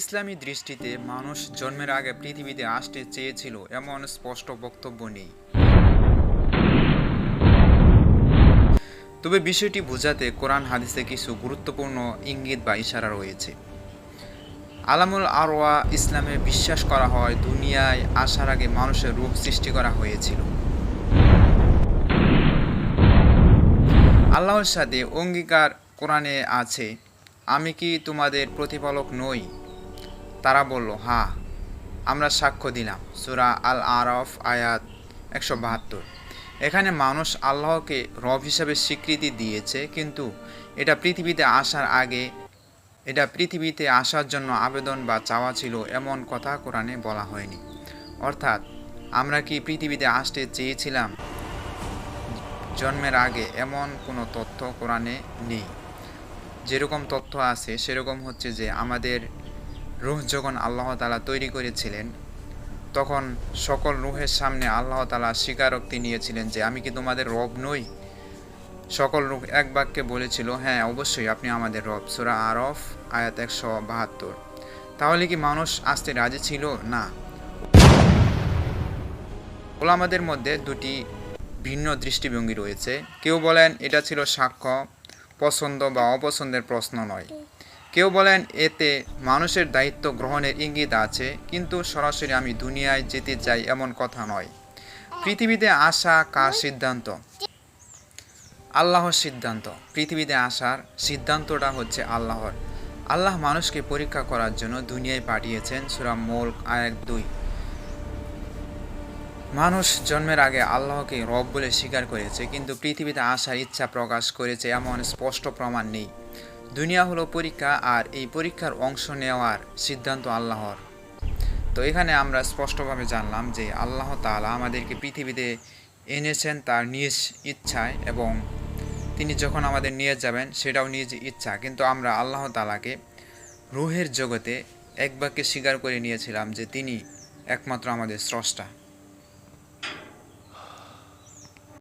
ইসলামী দৃষ্টিতে মানুষ জন্মের আগে পৃথিবীতে আসতে চেয়েছিল এমন স্পষ্ট বক্তব্য নেই। তবে বিষয়টি বোঝাতে কোরআন হাদিসে কিছু গুরুত্বপূর্ণ ইঙ্গিত বা ইশারা রয়েছে। আলামুল আরওয়া ইসলামে বিশ্বাস করা হয়, দুনিয়ায় আসার আগে মানুষের রূপ সৃষ্টি করা হয়েছিল। আল্লাহর সাথে অঙ্গীকার কোরআনে আছে, আমি কি তোমাদের প্রতিপালক নই? তারা বলল হ্যাঁ আমরা সাক্ষ্য দিলাম। সুরা আল আরফ আয়াত একশো বাহাত্তর। এখানে মানুষ আল্লাহকে রব হিসাবে স্বীকৃতি দিয়েছে, কিন্তু এটা পৃথিবীতে আসার আগে, এটা পৃথিবীতে আসার জন্য আবেদন বা চাওয়া ছিল এমন কথা কোরআনে বলা হয়নি। অর্থাৎ, আমরা কি পৃথিবীতে আসতে চেয়েছিলাম জন্মের আগে এমন কোনো তথ্য কোরআনে নেই? যেরকম তথ্য আছে, সেরকম হচ্ছে যে আমাদের রুহ যখন আল্লাহ তালা তৈরি করেছিলেন, তখন সকল রুহের সামনে আল্লাহ তালা স্বীকারোক্তি নিয়েছিলেন যে, আমি কি তোমাদের রব নই? সকল রূপ এক বাক্যে বলেছিল হ্যাঁ অবশ্যই আপনি আমাদের রব। সুরা আরফ, আয়াত একশো বাহাত্তর। তাহলে কি মানুষ আসতে রাজি ছিল? না। ওলামাদের মধ্যে দুটি ভিন্ন দৃষ্টিভঙ্গি রয়েছে। কেউ বলেন এটা ছিল সাক্ষ্য, পছন্দ বা অপছন্দের প্রশ্ন নয়। কেউ বলেন এতে মানুষের দায়িত্ব গ্রহণের ইঙ্গিত আছে, কিন্তু সরাসরি আমি দুনিয়ায় যেতে চাই এমন কথা নয়। পৃথিবীতে আসা কার সিদ্ধান্ত? আল্লাহর সিদ্ধান্ত। পৃথিবীতে আসার সিদ্ধান্তটা হচ্ছে আল্লাহর। আল্লাহ মানুষকে পরীক্ষা করার জন্য দুনিয়ায় পাঠিয়েছেন সুরা মোল আয়াত দুই। মানুষ জন্মের আগে আল্লাহকে রব বলে স্বীকার করেছে, কিন্তু পৃথিবীতে আসার ইচ্ছা প্রকাশ করেছে এমন স্পষ্ট প্রমাণ নেই। দুনিয়া হলো পরীক্ষা আর এই পরীক্ষার অংশ নেওয়ার সিদ্ধান্ত আল্লাহর। তো এখানে আমরা স্পষ্টভাবে জানলাম যে আল্লাহ তাআলা আমাদেরকে পৃথিবীতে এনেছেন তার নিজ ইচ্ছায় এবং তিনি যখন আমাদের নিয়ে যাবেন সেটাও নিজ ইচ্ছা। কিন্তু আমরা আল্লাহ তালাকে রুহের জগতে এক বাক্যে স্বীকার করে নিয়েছিলাম যে তিনি একমাত্র আমাদের স্রষ্টা।